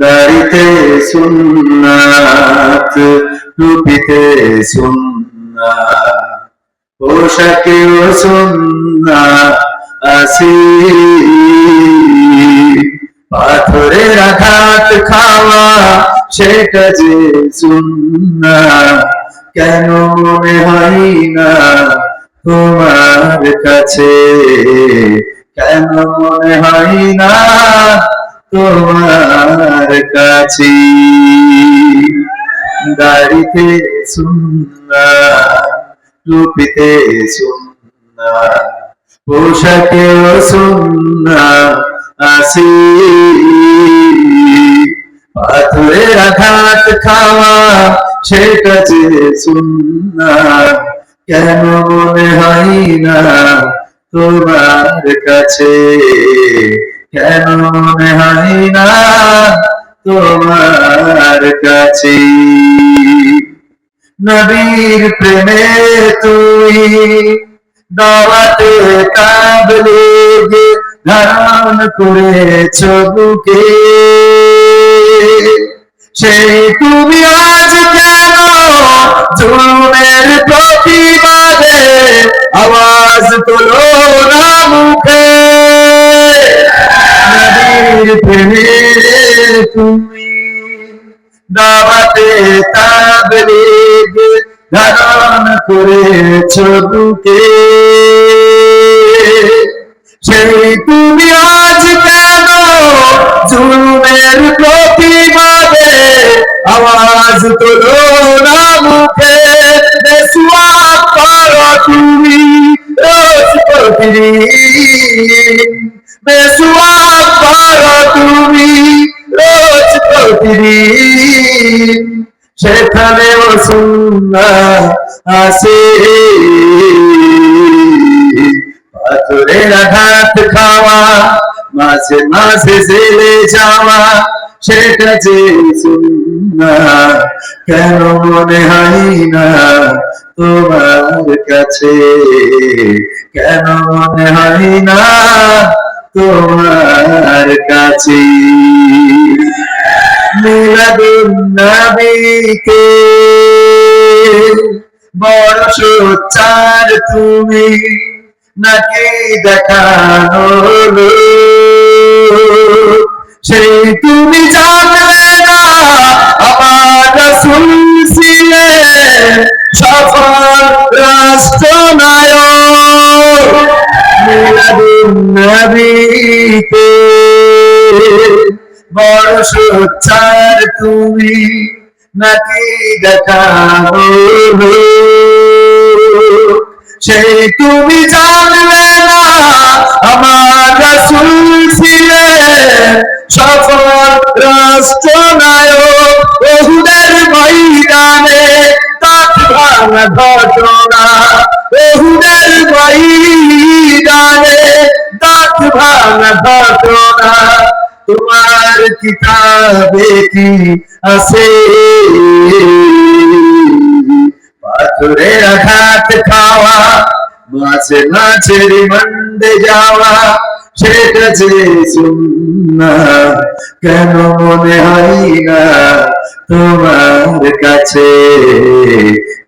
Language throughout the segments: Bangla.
দাড়িতে সুন্নাত টুপিতে সুন্নাত। পোশাকেও সুন্না আসি পাথরের আঘাত খাওয়া, সেটা যে সুন্না কেন মনে হয় না তোমার কাছে? কেন মনে হয় না তোমার কাছে। দাড়িতে সুন্না টুপিতে সুন্না পোশাকেও আসি পাথরের আঘাত খাওয়া, সেটা যে সুন্না কেন মনে হয় না তোমার কাছে? কেন হয় না তোমার কাছে নবীর প্রেমে তুই দাওয়াতে কাবলিগ ধারণ করেছ বুকে, সেই তুমি তুমি দাওয়াতে তাবলীগ ধারণ করেছ বুকে সেই তুমি আজ কেন জুলুমের প্রতিবাদে আওয়াজ তোলো না মুখে বেসুয়া করো তুমি রোজ প্রতিদিন সেখানেও সুন্না আসে পাথরের আঘাত খাওয়া, মাঝে মাঝে জেলে যাওয়া, সেটা যে কেন মনে হয় না তোমার কাছে? কেন মনে হয় না তোমার কাছে? নবীকে বড় সোচ্চার তুমি, নাকি দেখানো? সেই তুমি জানলে না, আমার ছিলেন সফল রাষ্ট্রনায়ক। নবীকে বড় সোচ্চার তুমি নাকি দেখানো সেই তুমি জানলে না, আমার রাসূল ছিলেন সফল রাষ্ট্রনায়ক ওহুদের ময়দানে। তাক ভাঙা ঘটনা ওহুদের ময়দানে। তাক ভাঙা ঘটনা তোমার কিতাবে কি আছে? পাথরের আঘাত খাওয়া, মাঝে মাঝে রিমান্ডে যাওয়া সেটা যে কেন মনে হয় না তোমার কাছে?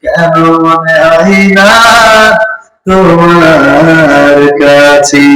কেন মনে হয় না তোমার কাছে?